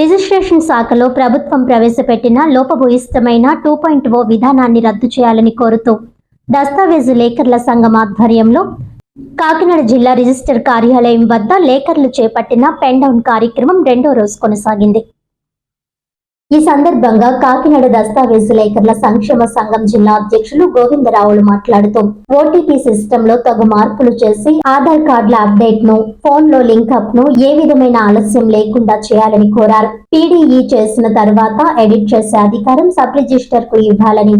Registration శాఖలో ప్రభుత్వం ప్రవేశపెట్టిన లోపభూయిష్టమైన టూ పాయింట్ ఓ విధానాన్ని రద్దు చేయాలని కోరుతూ దస్తావేజు లేఖర్ల సంఘం ఆధ్వర్యంలో కాకినాడ జిల్లా రిజిస్టర్ కార్యాలయం వద్ద లేఖర్లు చేపట్టిన పెన్ డౌన్ కార్యక్రమం రెండో రోజు కొనసాగింది. ఈ సందర్భంగా కాకినాడ దస్తావేజు లేఖర్ల సంక్షేమ సంఘం జిల్లా అధ్యక్షులు గోవిందరావులు మాట్లాడుతూ ఓటీపీ సిస్టమ్లో తగు మార్పులు చేసి ఆధార్ కార్డుల అప్డేట్ను ఫోన్లో లింకప్ను ఏ విధమైన ఆలస్యం లేకుండా చేయాలని కోరారు. పీడీఈ చేసిన తర్వాత ఎడిట్ చేసే అధికారం సబ్ రిజిస్టర్కు ఇవ్వాలని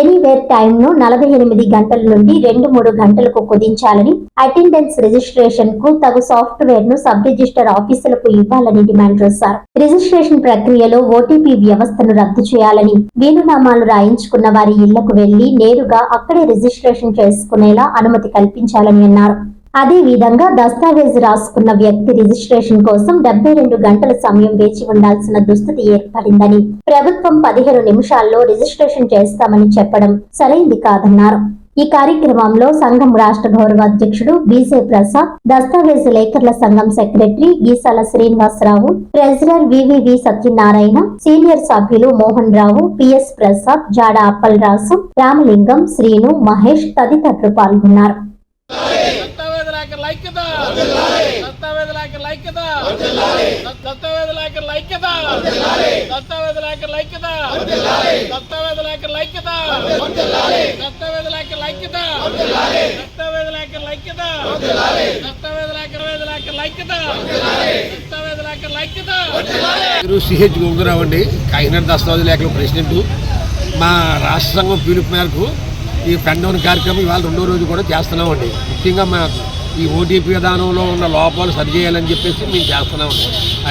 ఎనీవేర్ టైంను నలభై ఎనిమిది గంటల నుండి రెండు మూడు గంటలకు కుదించాలని అటెండెన్స్ రిజిస్ట్రేషన్కు తగు సాఫ్ట్వేర్ను సబ్ రిజిస్టర్ ఆఫీసులకు ఇవ్వాలని డిమాండ్ చేశారు. రిజిస్ట్రేషన్ ప్రక్రియలో ఓటీపీ వ్యవస్థను రద్దు చేయాలని వీలునామాలు రాయించుకున్న వారి ఇళ్ళకు వెళ్ళి నేరుగా అక్కడే రిజిస్ట్రేషన్ చేసుకునేలా అనుమతి కల్పించాలని అన్నారు. అదే విధంగా దస్తావేజు రాసుకున్న వ్యక్తి రిజిస్ట్రేషన్ కోసం డెబ్బై రెండు గంటల సమయం వేచి ఉండాల్సిన దుస్థితి ఏర్పడిందని ప్రభుత్వం పదిహేను నిమిషాల్లో రిజిస్ట్రేషన్ చేస్తామని చెప్పడం సరైంది కాదన్నారు. ఈ కార్యక్రమంలో సంఘం రాష్ట్ర గౌరవ అధ్యక్షుడు బీజే ప్రసాద్ దస్తావేజు లేఖర్ల సంఘం secretary Geesala Srinivasarao treasurer V V V Satyanarayana senior సభ్యులు మోహన్ రావు పిఎస్ ప్రసాద్ జాడ అప్పలరాసు రామలింగం శ్రీను మహేష్ తదితరులు పాల్గొన్నారు. ఐక్యత. సిహెచ్ గోవిందరావు అండి కాకినాడ దస్తావేజ్ లేఖల ప్రెసిడెంట్ మా రాష్ట్ర సంఘం పిలుపు మేరకు ఈ పెండౌన్ కార్యక్రమం ఇవాళ రెండో రోజు కూడా చేస్తున్నామండి. ముఖ్యంగా మా ఈ ఓటీపీ విధానంలో ఉన్న లోపాలు సరిచేయాలని చెప్పేసి మేము చేస్తున్నాం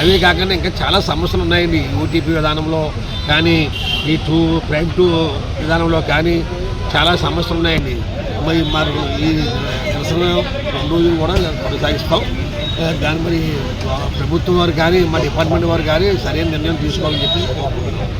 అవే కాకుండా ఇంకా చాలా సమస్యలు ఉన్నాయండి ఓటీపీ విధానంలో. కానీ ఈ టూ ప్రైమ్ టూ విధానంలో కానీ చాలా సమస్యలు ఉన్నాయండి. మరి మరి ఈ నిరసన రెండు రోజులు కూడా కొనసాగిస్తాం. దాని మరి ప్రభుత్వం వారు కానీ మా డిపార్ట్మెంట్ వారు కానీ సరైన నిర్ణయం తీసుకోవాలని చెప్పి కోరుకుంటున్నాం.